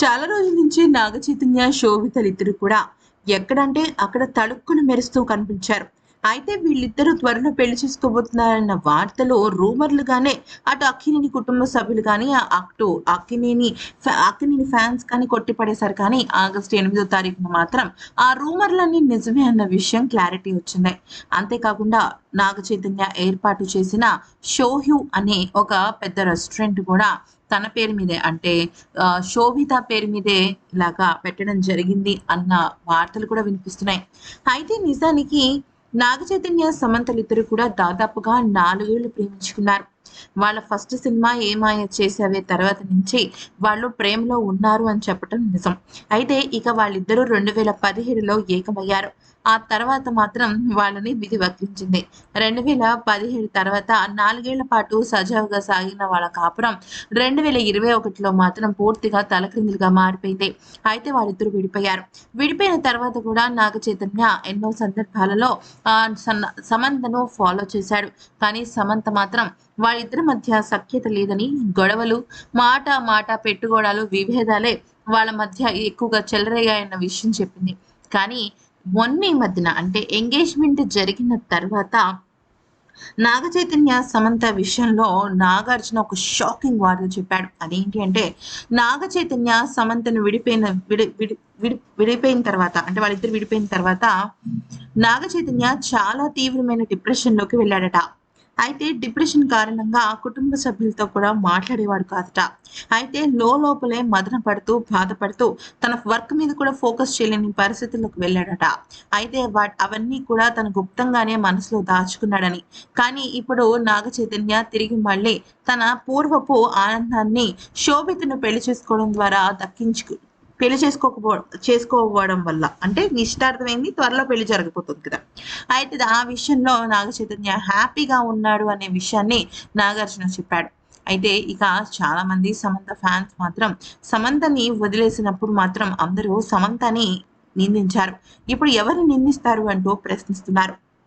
చాలా రోజుల నుంచి నాగ చైతన్య శోభితలు ఇద్దరు కూడా ఎక్కడంటే అక్కడ తడుక్కుని మెరుస్తూ కనిపించారు. అయితే వీళ్ళిద్దరూ త్వరలో పెళ్ళి చేసుకోబోతున్నారన్న వార్తలో రూమర్లుగానే అటు అక్కినేని కుటుంబ సభ్యులు కానీ అటు అక్కినేని అక్కినేని ఫ్యాన్స్ కానీ కొట్టిపడేశారు. కానీ ఆగస్టు ఎనిమిదో తారీఖున మాత్రం ఆ రూమర్లన్నీ నిజమే అన్న విషయం క్లారిటీ వచ్చింది. అంతేకాకుండా నాగ చైతన్య ఏర్పాటు చేసిన షోహ్యూ అనే ఒక పెద్ద రెస్టారెంట్ కూడా తన పేరు మీదే అంటే శోభిత పేరు మీదే ఇలాగా పెట్టడం జరిగింది అన్న వార్తలు కూడా వినిపిస్తున్నాయి. అయితే నిజానికి నాగ చైతన్య సమంతలు ఇద్దరు కూడా దాదాపుగా నాలుగేళ్ళు ప్రేమించుకున్నారు. వాళ్ళ ఫస్ట్ సినిమా ఏమాయ చేసావే తర్వాత నుంచి వాళ్ళు ప్రేమలో ఉన్నారు అని చెప్పడం నిజం. అయితే ఇక వాళ్ళిద్దరూ రెండు వేల పదిహేడులో ఏకమయ్యారు. ఆ తర్వాత మాత్రం వాళ్ళని విధి వక్రించింది. రెండు వేల పదిహేడు తర్వాత నాలుగేళ్ళ పాటు సజావుగా సాగిన వాళ్ళ కాపురం రెండు వేల ఇరవై ఒకటిలో మాత్రం పూర్తిగా తలక్రిందులుగా మారిపోయింది. అయితే వాళ్ళిద్దరూ విడిపోయారు. విడిపోయిన తర్వాత కూడా నాగ చైతన్య ఎన్నో సందర్భాలలో ఆ సమంతను ఫాలో చేశాడు. కానీ సమంత మాత్రం వాళ్ళిద్దరి మధ్య సఖ్యత లేదని గొడవలు మాట మాట పెట్టుకోవడాలు విభేదాలే వాళ్ళ మధ్య ఎక్కువగా చెలరేగాయన్న విషయం చెప్పింది. కానీ మొన్న ఈ మధ్యన అంటే ఎంగేజ్మెంట్ జరిగిన తర్వాత నాగ చైతన్య సమంత విషయంలో నాగార్జున ఒక షాకింగ్ వార్త చెప్పాడు. అదేంటి అంటే నాగ చైతన్య సమంతను విడిపోయిన విడి విడి విడి విడిపోయిన తర్వాత అంటే వాళ్ళిద్దరు విడిపోయిన తర్వాత నాగ చైతన్య చాలా తీవ్రమైన డిప్రెషన్లోకి వెళ్ళాడట. అయితే డిప్రెషన్ కారణంగా కుటుంబ సభ్యులతో కూడా మాట్లాడేవాడు కాదట. అయితే లోపలే మదన పడుతూ బాధపడుతూ తన వర్క్ మీద కూడా ఫోకస్ చేయలేని పరిస్థితులకు వెళ్ళాడట. అయితే వా- అవన్నీ కూడా తన గుప్తంగానే మనసులో దాచుకున్నాడని. కానీ ఇప్పుడు నాగ చైతన్య తిరిగి మళ్ళీ తన పూర్వపు ఆనందాన్ని శోభితను పెళ్ళి చేసుకోవడం ద్వారా దక్కించుకు పెళ్ళి చేసుకోకపో చేసుకోకపోవడం వల్ల. అంటే నిశ్చితార్థమైంది త్వరలో పెళ్ళి జరగబోతుంది కదా. అయితే ఆ విషయంలో నాగ చైతన్య హ్యాపీగా ఉన్నాడు అనే విషయాన్ని నాగార్జున చెప్పాడు. అయితే ఇక చాలా మంది సమంత ఫ్యాన్స్ మాత్రం సమంతని వదిలేసినప్పుడు మాత్రం అందరూ సమంతని నిందించారు. ఇప్పుడు ఎవరిని నిందిస్తారు అంటూ ప్రశ్నిస్తున్నారు.